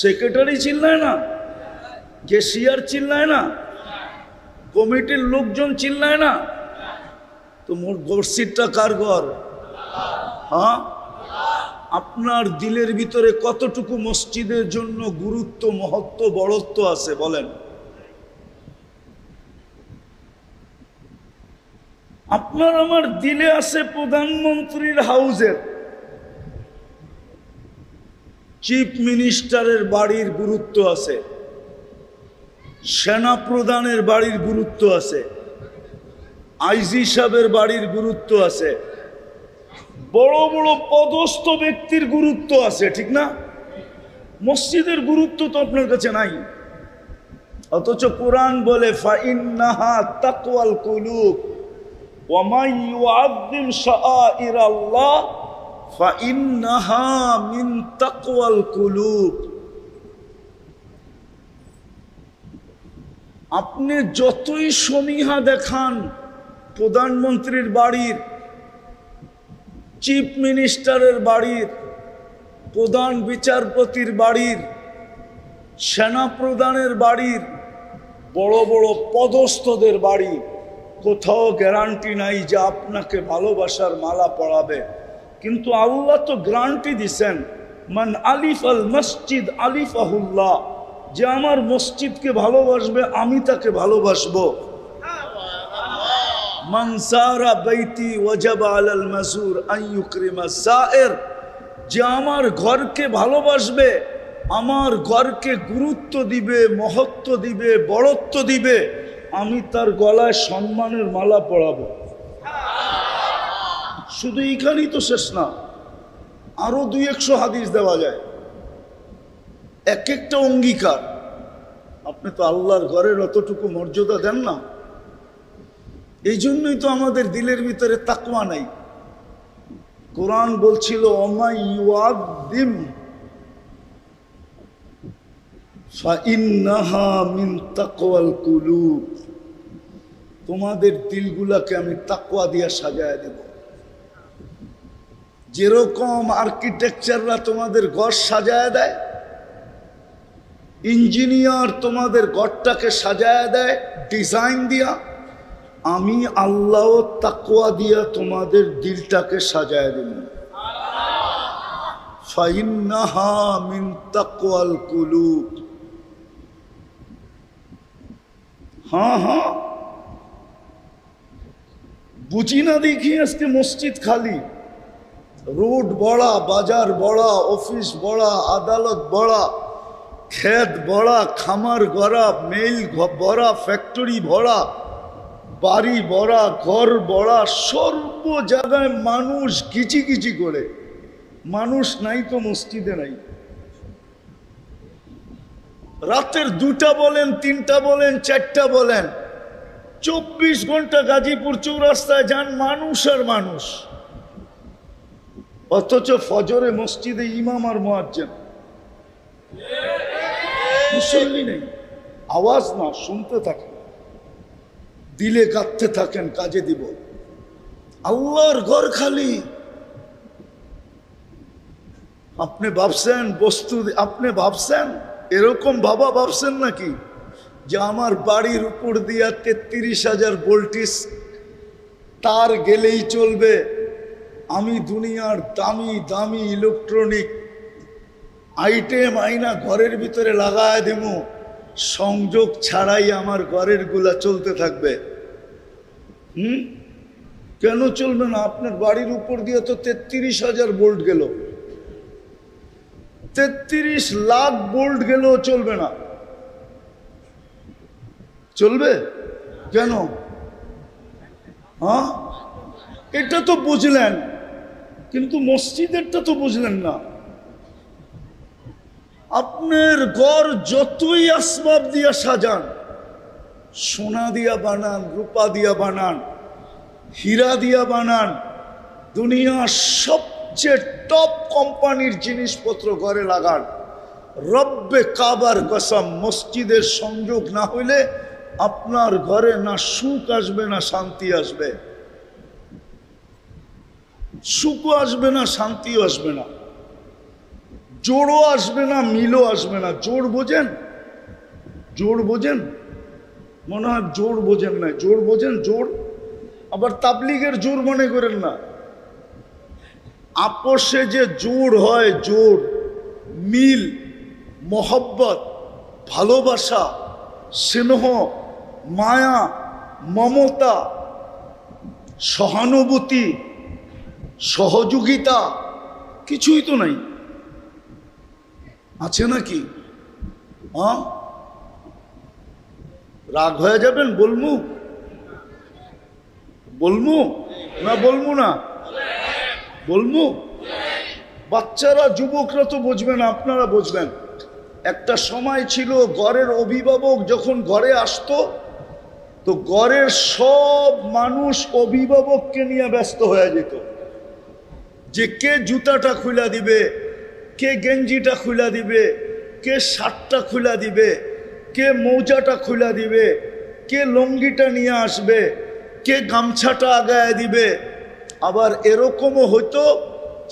Secretary চিল্লায় না cashier চিল্লায় না, কমিটির লোকজন চিল্লায় না। তো মোর মসজিদটা কার ঘর? হ্যাঁ? আপনার দিলের ভিতরে কতটুকু মসজিদের জন্য গুরুত্ব, মহত্ব, বড়ত্ব আছে বলেন? আপনার আমার দিলে আছে প্রধানমন্ত্রীর হাউজের। চিফ মিনিস্টারের বাড়ির গুরুত্ব আছে। সেনা প্রধানের বাড়ির গুরুত্ব আছে। আইজি সাহেবের বাড়ির গুরুত্ব আছে। বড় বড় পদস্থ ব্যক্তির গুরুত্ব আছে, ঠিক না? মসজিদের গুরুত্ব তো আপনার কাছে নাই। অথচ কোরআন বলে, ফাইন্নাহা তাকওয়াল কুলুব ওয়ামাই ইউআযযিম শাআইর আপনি যতই সমীহা দেখান, প্রধানমন্ত্রীর বাড়ির, চিফ মিনিস্টারের বাড়ির, প্রধান বিচারপতির বাড়ির, সেনা প্রধানের বাড়ির, বড় বড় পদস্থদের বাড়ি কোথাও গ্যারান্টি নাই যে আপনাকে ভালোবাসার মালা পড়াবে কিন্তু আল্লাহ তো গ্রান্টি দিছেন, মান আলিফ আল মসজিদ আলিফ আহুল্লাহ যে আমার মসজিদকে ভালোবাসবে, আমি তাকে ভালোবাসবো। মানসারা বৈতি ওয়াজাব আলাল মাসুর আইয়ুকরিমা সায়ের যে আমার ঘরকে ভালোবাসবে, আমার ঘরকে গুরুত্ব দিবে, মহত্ব দিবে, বড়ত্ব দিবে, আমি তার গলায় সম্মানের মালা পরাবো। শুধু এইখানেই তো শেষ না, আরও দুই একশো হাদিস দেওয়া যায়। এক একটা অঙ্গীকার। আপনি তো আল্লাহর ঘরের অতটুকু মর্যাদা দেন না। এই জন্যই তো আমাদের দিলের ভিতরে তাকওয়া নাই। কোরআন বলছিল তোমাদের দিলগুলাকে আমি তাকওয়া দিয়া সাজায় দেব। যেরকম আর্কিটেকচাররা তোমাদের ঘর সাজায় দেয়, ইঞ্জিনিয়ার তোমাদের ঘরটাকে সাজায় দেয়, ডিজাইন দিয়া, আমি আল্লাহ তাকুয়া দিয়া তোমাদের দিলটাকে সাজায় তাকওয়াল কুলুব। হ্যাঁ হ্যাঁ। বুঝি না দেখি আজকে মসজিদ খালি। রোড বড়া, বাজার বড়া, অফিস বড়া, আদালত বড়া খেত বড়া, খামার গড়া, মেল বড়া, ফ্যাক্টরি ভরা, বাড়ি বড়া ঘর বড়া সর্ব জায়গায় মানুষ কিচি কিচি করে। মানুষ নাই তো মসজিদে নাই। রাতের দুটা বলেন, তিনটা বলেন, চারটা বলেন, চব্বিশ ঘণ্টা গাজীপুর চৌরাস্তায় যান মানুষ আর মানুষ। অথচ ফজরে মসজিদে ইমাম আর মোয়াজ্জেন। মুসল্লি নেই। আওয়াজ না, শুনতে থাকেন। দিলে কাঁদতে থাকেন, কাজে দিব। আল্লাহর ঘর খালি। আপনি ভাবছেন, বস্তু আপনি ভাবছেন? এরকম বাবা ভাবছেন নাকি? যে আমার বাড়ির উপর দিয়া তেত্রিশ হাজার ভোল্টিস তার গেলেই চলবে। আমি দুনিয়ার দামি দামি ইলেকট্রনিক আইটেম আইনা ঘরের ভিতরে লাগায় দেব সংযোগ ছাড়াই আমার ঘরেরগুলা চলতে থাকবে। হুম? কেন চলবে না? আপনার বাড়ির উপর দিয়ে তো তেত্রিশ হাজার বোল্ট গেল। তেত্রিশ লাখ বোল্ট গেলেও চলবে না। চলবে? কেন? হ্যাঁ? এটা তো বুঝলেন। কিন্তু মসজিদেরটা তো বুঝলেন না। আপনার ঘর যতই আসবাব দিয়া সাজান, সোনা দিয়া বানান, রূপা দিয়া বানান, হীরা দিয়া বানান, দুনিয়ার সবচেয়ে টপ কোম্পানির জিনিসপত্র ঘরে লাগান। রব্বে কাবার কসম, মসজিদের সংযোগ না হইলে আপনার ঘরে না সুখ আসবে, না শান্তি আসবে। সুখও আসবে না, শান্তিও আসবে না। জোরও আসবে না, মিলও আসবে না। জোর বোঝেন? জোর বোঝেন? মনে হয় জোর বোঝেন না জোর বোঝেন? জোর? আবার তাবলিগের জোর মনে করেন না। আপসে যে জোর হয়, জোর, মিল, মহব্বত, ভালোবাসা, স্নেহ, মায়া, মমতা, সহানুভূতি সহযোগিতা? কিছুই তো নাই। আছে নাকি? হ্যাঁ রাগ হয়ে যাবেন, বলমু? বলমু? না বলমু না। বলমু? বাচ্চারা, যুবকরা তো বুঝবেন, আপনারা বুঝবেন। একটা সময় ছিল ঘরের অভিভাবক যখন ঘরে আসতো, তো ঘরের সব মানুষ অভিভাবককে নিয়ে ব্যস্ত হয়ে যেত। যে কে জুতাটা খুলা দিবে, কে গেঞ্জিটা খুলা দিবে, কে শার্টটা খুলা দিবে, কে মৌজাটা খুলা দিবে, কে লঙ্গিটা নিয়ে আসবে, কে গামছাটা আগায় দিবে। আবার এরকমও হতো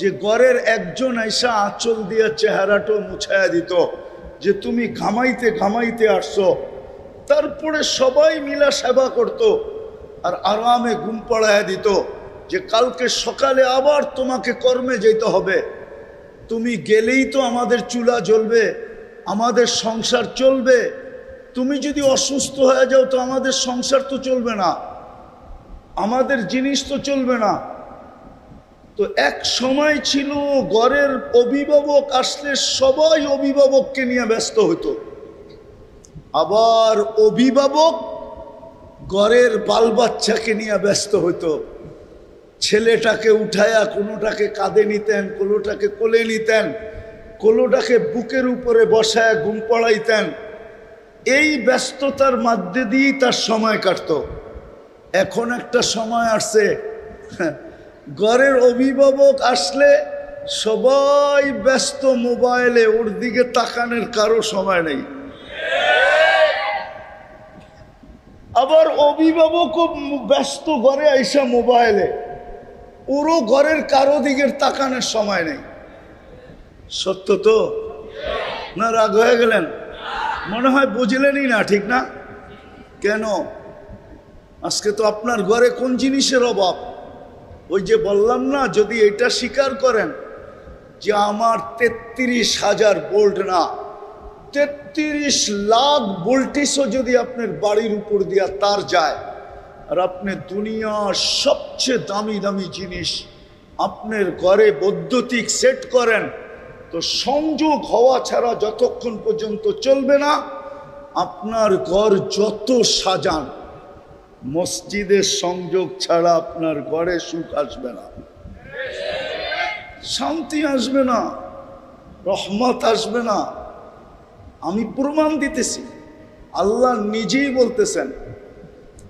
যে ঘরের একজন আইসা আঁচল দিয়ে চেহারাটাও মুছায়া দিত, যে তুমি ঘামাইতে ঘামাইতে আসছো। তারপরে সবাই মিলা সেবা করত আর আরামে ঘুম পড়ায় দিত। যে কালকে সকালে আবার তোমাকে কর্মে যেতে হবে। তুমি গেলেই তো আমাদের চুলা জ্বলবে, আমাদের সংসার চলবে। তুমি যদি অসুস্থ হয়ে যাও তো আমাদের সংসার তো চলবে না, আমাদের জিনিস তো চলবে না। তো এক সময় ছিল ঘরের অভিভাবক আসলে সবাই অভিভাবককে নিয়ে ব্যস্ত হতো। আবার অভিভাবক ঘরের বাল বাচ্চাকে নিয়ে ব্যস্ত হতো। ছেলেটাকে উঠায়া কোনোটাকে কাঁধে নিতেন, কোনোটাকে কোলে নিতেন, কোনোটাকে বুকের উপরে বসায় ঘুম পড়াইতেন। এই ব্যস্ততার মধ্যে দিয়েই তার সময় কাটতো। এখন একটা সময় আসছে, ঘরের অভিভাবক আসলে সবাই ব্যস্ত মোবাইলে, ওর দিকে তাকানোর কারও সময় নেই। আবার অভিভাবকও ব্যস্ত ঘরে আইসা মোবাইলে। ওরও ঘরের কারও দিকের তাকানোর সময় নেই। সত্য তো? না রাগ হয়ে গেলেন? মনে হয় বুঝলেনই না, ঠিক না? কেন? আজকে তো আপনার ঘরে কোন জিনিসের অভাব? ওই যে বললাম না, যদি এটা স্বীকার করেন যে আমার তেত্রিশ হাজার বোল্ট না, তেত্রিশ লাখ ভোল্টেজও যদি আপনার বাড়ির উপর দিয়া তার যায় আর আপনি দুনিয়ার সবচেয়ে দামি দামি জিনিস আপনার ঘরে বৈদ্যুতিক সেট করেন, তো সংযোগ হওয়া ছাড়া যতক্ষণ পর্যন্ত চলবে না, আপনার ঘর যত সাজান মসজিদের সংযোগ ছাড়া আপনার ঘরে সুখ আসবে না। শান্তি আসবে না, রহমত আসবে না। আমি প্রমাণ দিতেছি, আল্লাহ নিজেই বলতেছেন কাফালাল্লাহু লাহুর রাহা ওয়ার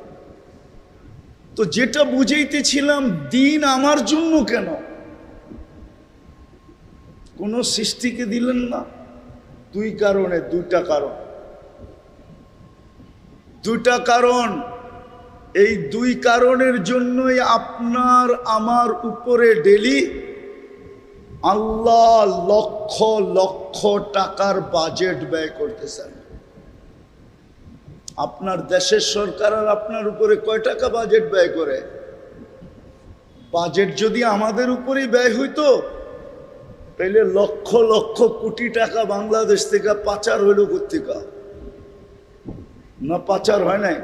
তো যেটা বুঝাইতেছিলাম, দিন আমার জন্য কেন? কোন সৃষ্টিকে দিলেন না। দুই কারণে, দুইটা কারণ। দুইটা কারণ, এই দুই কারণের জন্যই আপনার আমার উপরে ডেলি আল্লাহ লক্ষ লক্ষ টাকার বাজেট ব্যয় করতেছেন। আপনার দেশের সরকার আর আপনার উপরে কয় টাকা বাজেট ব্যয় করে? বাজেট যদি আমাদের উপরেই ব্যয় হইতো, তাইলে লক্ষ লক্ষ কোটি টাকা বাংলাদেশ থেকে পাচার হইল কোথেকা না পাচার হয় নাই?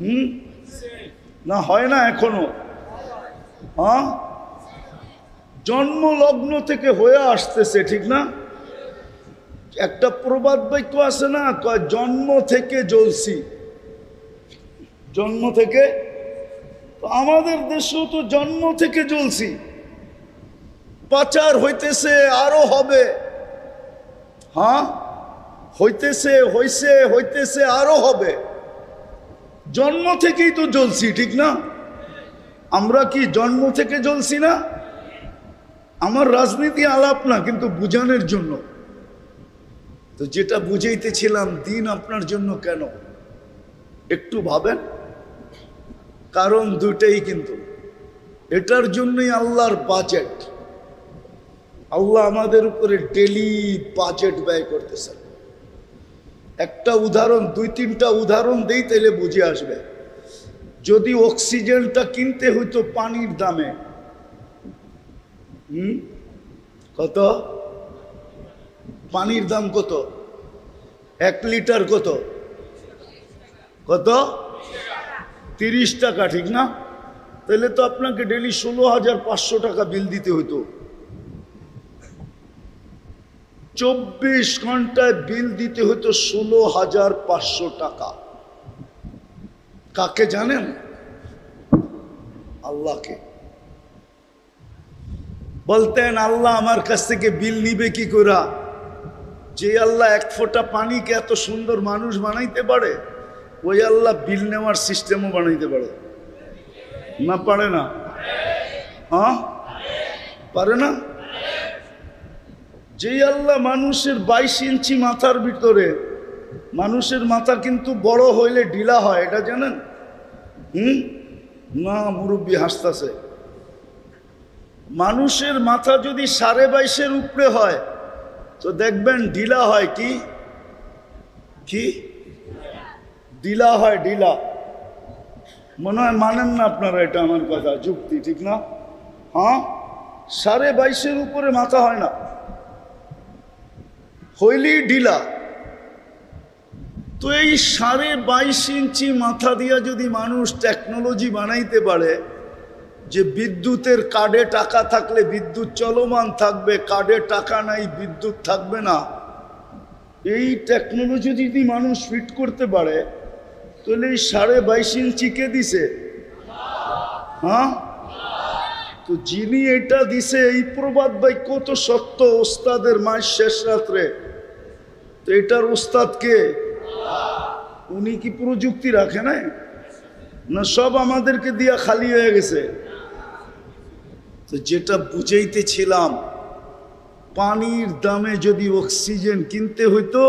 হুম? না হয় না এখনও? হ্যাঁ জন্ম লগ্ন থেকে হয়ে আসতেছে, ঠিক না? একটা প্রবাদ বাক্য আছে না? কয়, জন্ম থেকে জ্বলছি। জন্ম থেকে? আমাদের দেশেও তো জন্ম থেকে জ্বলছি। পাচার হইতেছে, আরও হবে। হ্যাঁ? হইতেছে, হইছে, হইতেছে, আরও হবে। জন্ম থেকেই তো জ্বলছি, ঠিক না? আমরা কি জন্ম থেকে জ্বলছি না? আমার রাজনীতি আলাপ না, কিন্তু বুঝানোর জন্য। তো যেটা বুঝাইতেছিলাম, দিন আপনার জন্য কেন? একটু ভাবেন। কারণ দুটাই কিন্তু। এটার জন্যই আল্লাহর বাজেট আল্লাহ আমাদের উপরে ডেলি বাজেট ব্যয় করতেছেন। একটা উদাহরণ, দুই তিনটা উদাহরণ দেই তাহলে বুঝে আসবে। যদি অক্সিজেনটা কিনতে হইতো পানির দামে, হুম? কত? পানির দাম কত? এক লিটার কত? কত? তিরিশ টাকা, ঠিক না? তাহলে তো আপনাকে ডেলি ষোলো হাজার পাঁচশো টাকা বিল দিতে হতো চব্বিশ ঘন্টায় বিল দিতে হতো ষোলো হাজার পাঁচশো টাকা। কাকে জানেন? আল্লাহকে। বলতেন, আল্লাহ আমার কাছ থেকে বিল নিবে কি করা যে আল্লাহ এক ফোঁটা পানিকে এত সুন্দর মানুষ বানাইতে পারে, ওই আল্লাহ বিল নেওয়ার সিস্টেমও বানাইতে পারে। না পারে না? হ্যাঁ? পারে না? যেই আল্লাহ মানুষের বাইশ ইঞ্চি মাথার ভিতরে, মানুষের মাথা কিন্তু বড় হইলে ঢিলা হয়, এটা জানেন? হুম? না, মুরব্বী হাসতাছে। মানুষের মাথা যদি সাড়ে বাইশের উপরে হয় তো দেখবেন ঢিলা হয় কি? কি? ডিলা হয় ডিলা। মনে হয় মানেন না আপনারা এটা আমার কথা, যুক্তি, ঠিক না? হ্যাঁ? সাড়ে বাইশের উপরে মাথা হয় না। হইলেই ঢিলা তো এই সাড়ে বাইশ ইঞ্চি মাথা দিয়া যদি মানুষ টেকনোলজি বানাইতে পারে যে বিদ্যুতের কার্ডে টাকা থাকলে বিদ্যুৎ চলমান থাকবে, কার্ডে টাকা নাই, বিদ্যুৎ থাকবে না। এই টেকনোলজি যদি মানুষ ফিট করতে পারে, তাহলে এই সাড়ে বাইশ ইঞ্চি কে দিছে? হ্যাঁ? তো যিনি এটা দিছে, এই প্রবাদ বাক্য কত সত্য ওস্তাদের মায়ের শেষ রাত্রে। তো এটার ওস্তাদ কে? উনি কি প্রযুক্তি রাখে নাই? না সব আমাদেরকে দিয়া খালি হয়ে গেছে। তো যেটা বুঝাইতেছিলাম, পানির দামে যদি অক্সিজেন কিনতে হইতো,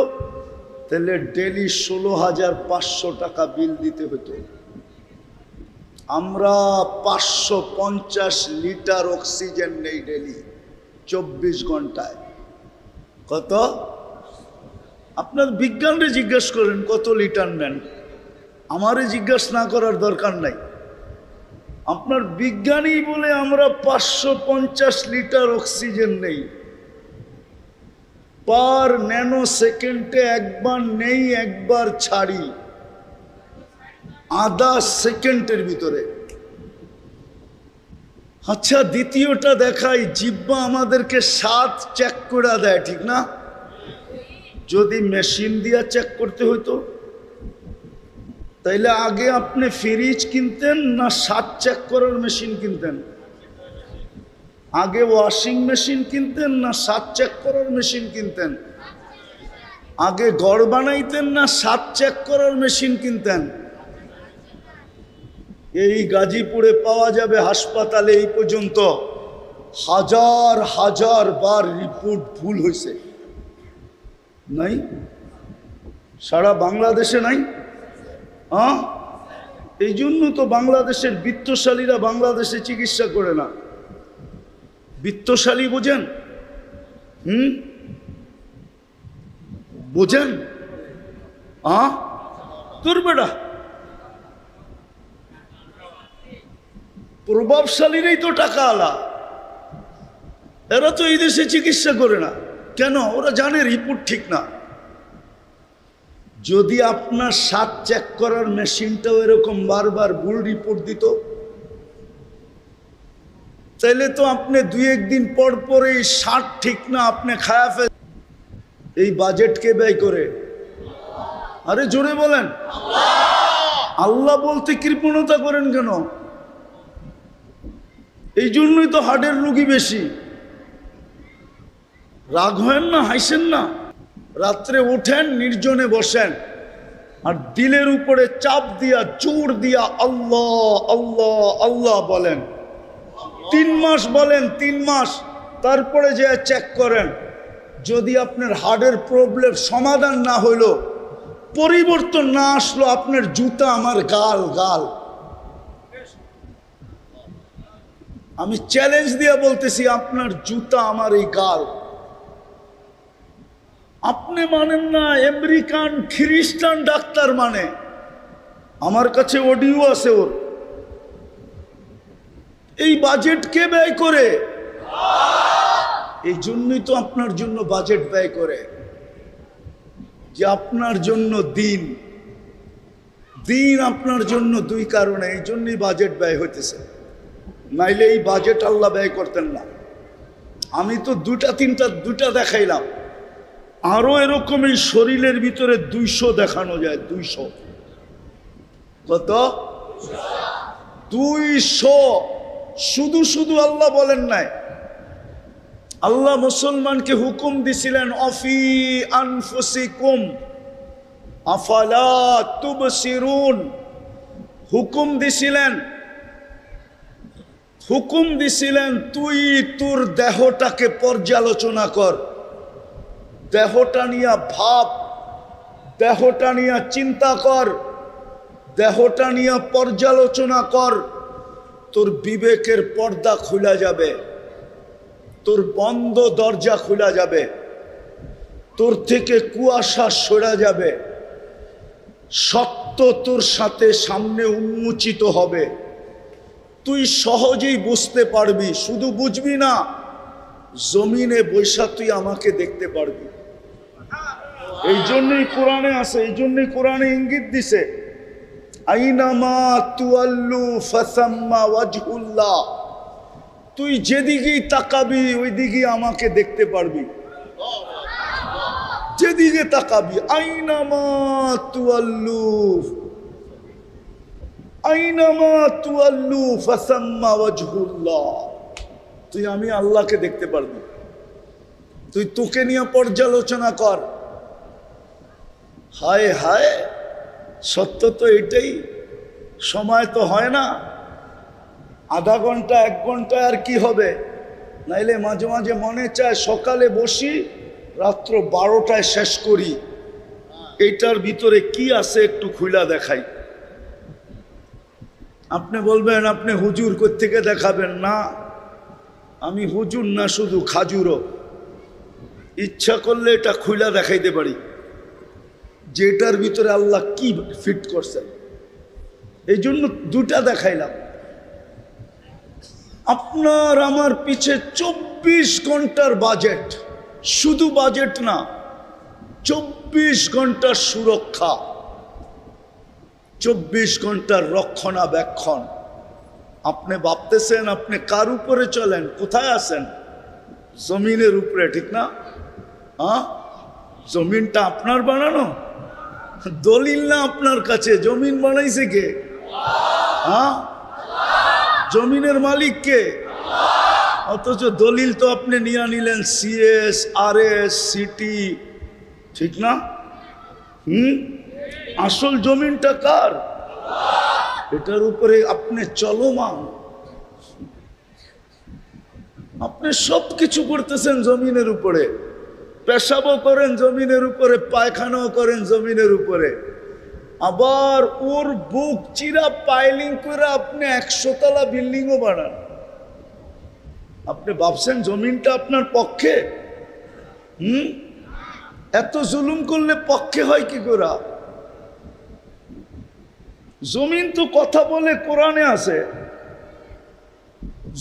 তাহলে ডেলি ষোলো হাজার পাঁচশো টাকা বিল দিতে হতো আমরা পাঁচশো পঞ্চাশ লিটার অক্সিজেন নেই ডেলি চব্বিশ ঘন্টায়। কত? আপনার বিজ্ঞানরে জিজ্ঞেস করেন, কত লিটার নেন? আমারে জিজ্ঞেস না করার দরকার নাই। আপনার বিজ্ঞানী বলে আমরা পাঁচশো পঞ্চাশ লিটার অক্সিজেন নেই। পার ন্যানো সেকেন্ডে একবার নেই, একবার ছাড়ি। আধা সেকেন্ডের ভিতরে। আচ্ছা দ্বিতীয়টা দেখাই, জিব্বা আমাদেরকে সাত চেক করে দেয়, ঠিক না? যদি মেশিন দিয়া চেক করতে হইতো। তাইলে আগে আপনি ফ্রিজ কিনতেন না সাত চেক করার মেশিন কিনতেন? আগে ওয়াশিং মেশিন কিনতেন না সাত চেক করার মেশিন কিনতেন? আগে গড় বানাইতেন না সাত চেক করার মেশিন কিনতেন? এই গাজীপুরে পাওয়া যাবে হাসপাতালে এই পর্যন্ত হাজার হাজার বার রিপোর্ট ভুল হয়েছে নাই? সারা বাংলাদেশে নাই? হ্যাঁ এই জন্য তো বাংলাদেশের বিত্তশালীরা বাংলাদেশে চিকিৎসা করে না। বিত্তশালী বোঝেন? হুম? বোঝেন? আ তোর বেটা। প্রভাবশালীরাই তো টাকা আলা। এরা তো এই দেশে চিকিৎসা করে না। কেন? ওরা জানে রিপোর্ট ঠিক না। যদি আপনার সাত চেক করার মেশিনটাও এরকম বারবার ভুল রিপোর্ট দিত, তাইলে তো আপনি দুই একদিন পর পর ষাট ঠিক না, আপনি খায়া ফেল এই বাজেট কে ব্যয় করে? আরে জোরে বলেন। আল্লাহ বলতে কৃপণতা করেন কেন? এই জন্যই তো হার্টের রুগী বেশি। রাগ হয় না, হাসেন না। রাত্রে উঠেন, নির্জনে বসেন। আর দিলের উপরে চাপ দিয়া, জোর দিয়া আল্লাহ আল্লাহ আল্লাহ বলেন। তিন মাস বলেন, তিন মাস। তারপরে যে চেক করেন, যদি আপনার হার্টের প্রবলেম সমাধান না হইল, পরিবর্তন না আসলো, আপনার জুতা আমার গাল গাল। আমি চ্যালেঞ্জ দিয়ে বলতেছি, আপনার জুতা আমার এই গাল। আপনি মানেন না, আমেরিকান খ্রিস্টান ডাক্তার মানে। আমার কাছে অডিও আছে ওর। এই বাজেট কে ব্যয় করে? এই জন্যই তো আপনার জন্য বাজেট ব্যয় করে। যে আপনার জন্য দিন দিন আপনার জন্য দুই কারণে, এই জন্যই বাজেট ব্যয় হইতেছে। নাইলে এই বাজেট আল্লাহ ব্যয় করতেন না। আমি তো দুটা, তিনটা, দুটা দেখাইলাম। আরও এরকম এই শরীরের ভিতরে দুইশো দেখানো যায়, দুইশো। কত? দুইশো। শুধু শুধু আল্লাহ বলেন নাই। আল্লাহ মুসলমানকে হুকুম দিছিলেন, অফি আনফুসিকুম আফালা তুবসিরুন। হুকুম দিছিলেন। হুকুম দিছিলেন, তুই তোর দেহটাকে পর্যালোচনা কর। দেহটা নিয়ে ভাব, দেহটা নিয়ে চিন্তা কর, দেহটা নিয়ে পর্যালোচনা কর, তোর বিবেকের পর্দা খোলা যাবে, তোর বন্ধ দরজা খোলা যাবে, তোর থেকে কুয়াশা সরা যাবে সত্য তোর সাথে সামনে উন্মোচিত হবে। তুই সহজেই বুঝতে পারবি, শুধু বুঝবি না, জমিনে বৈশা তুই আমাকে দেখতে পারবি। এই জন্যই কোরআনে আছে, এই জন্যই কোরআনে ইঙ্গিত দিছে। আইনামা তুয়াল্লু ফাসাম্মা তুই যেদিকেই তাকাবি ওই দিকে আমাকে দেখতে পারবি। যেদিকে তাকাবি আইনামা আইনামা তুয়াল্লু। ফাসাম্মা তুই আমি আল্লাহকে দেখতে পারবি। তুই তোকে নিয়ে পর্যালোচনা কর। হায় হায়, সত্য তো এটাই, সময় তো হয় না। আধা ঘণ্টা, এক ঘণ্টা আর কি হবে? নাইলে মাঝে মাঝে মনে চায় সকালে বসি, রাত্র বারোটায় শেষ করি। এইটার ভিতরে কি আছে একটু খুলা দেখাই। আপনি বলবেন, আপনি হুজুর থেকে দেখাবেন? না, আমি হুজুর না, শুধু খাজুরও। ইচ্ছা করলে এটা খুলা দেখাইতে পারি। যেটার ভিতরে আল্লাহ কি ফিট করছেন? এই জন্য দুটা দেখাইলাম। আপনার আমার পিছে চব্বিশ ঘণ্টার বাজেট শুধু বাজেট না, চব্বিশ ঘণ্টার সুরক্ষা, চব্বিশ ঘণ্টার রক্ষণাবেক্ষণ। আপনি ভাবতেছেন আপনি কার উপরে চলেন, কোথায় আছেন? জমিনের উপরে, ঠিক না? হ্যাঁ জমিনটা আপনার বানানো? দলিল না আপনার কাছে? জমিন বানাইছে কে? হ্যাঁ? জমিনের মালিক কে? অথচ দলিল তো আপনি নিয়ে নিলেন সিএস আর এস সিটি ঠিক না? হুম? আসল জমিনটা কার? এটার উপরে আপনি চলমান। আপনি সব কিছু করতেছেন জমিনের উপরে। পেশাবও করেন জমিনের উপরে, পায়খানাও করেন জমিনের উপরে। আবার ওর বুক চিরা পাইলিং করে আপনি একশো তলা বিল্ডিংও বানান। আপনি ভাবছেন জমিনটা আপনার পক্ষে? হুম? এত জুলুম করলে পক্ষে হয় কি করা? জমিন তো কথা বলে কোরআনে আছে।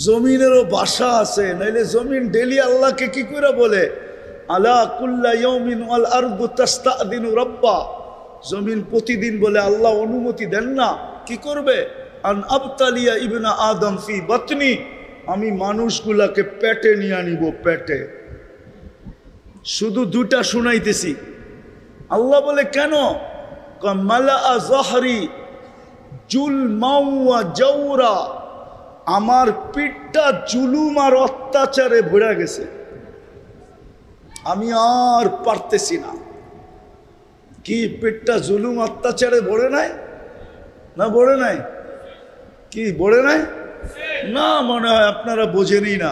জমিনেরও বাসা আছে, নাইলে জমিন ডেলি আল্লাহকে কি করে বলে? আলা কুল্লা ইয়মিন আল আরদু তাস্তাদিনু রব্বা। জমিন প্রতিদিন বলে আল্লাহ অনুমতি দেন না, কি করবে? আন আবতালিয়া ইবনা আদম ফি বতনি। আমি মানুষগুলাকে পেটে নিয়ে নিব পেটে। শুধু দুটা শুনাইতেছি। আল্লাহ বলে, কেন? জহরি জুল মাউয়া জৌরা আমার পিঠটা জুলুম আর অত্যাচারে ভরে গেছে। আমি আর পারতেছি না। কি পেটটা জুলুম অত্যাচারে ভরে নাই? না ভরে নাই? কি ভরে নাই? না মনে হয় আপনারা বোঝেনই না।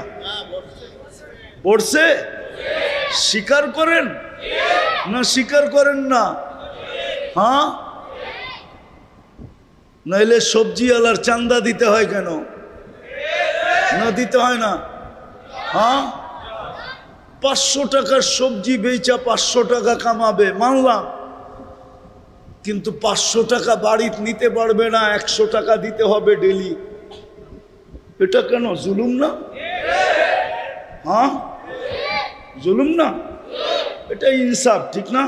পড়ছে স্বীকার করেন? না স্বীকার করেন না? হ্যাঁ? নইলে সবজি আলার চান্দা দিতে হয় কেন? না দিতে হয় না। হ্যাঁ? পাঁচশো টাকার সবজি বেচা পাঁচশো টাকা কামাবে, মানলাম। কিন্তু পাঁচশো টাকা বাড়ি নিতে পারবে না, একশো টাকা দিতে হবে ডেলি। এটা কেন, জুলুম না? হ্যাঁ? জুলুম না? এটা ইনসাফ, ঠিক না?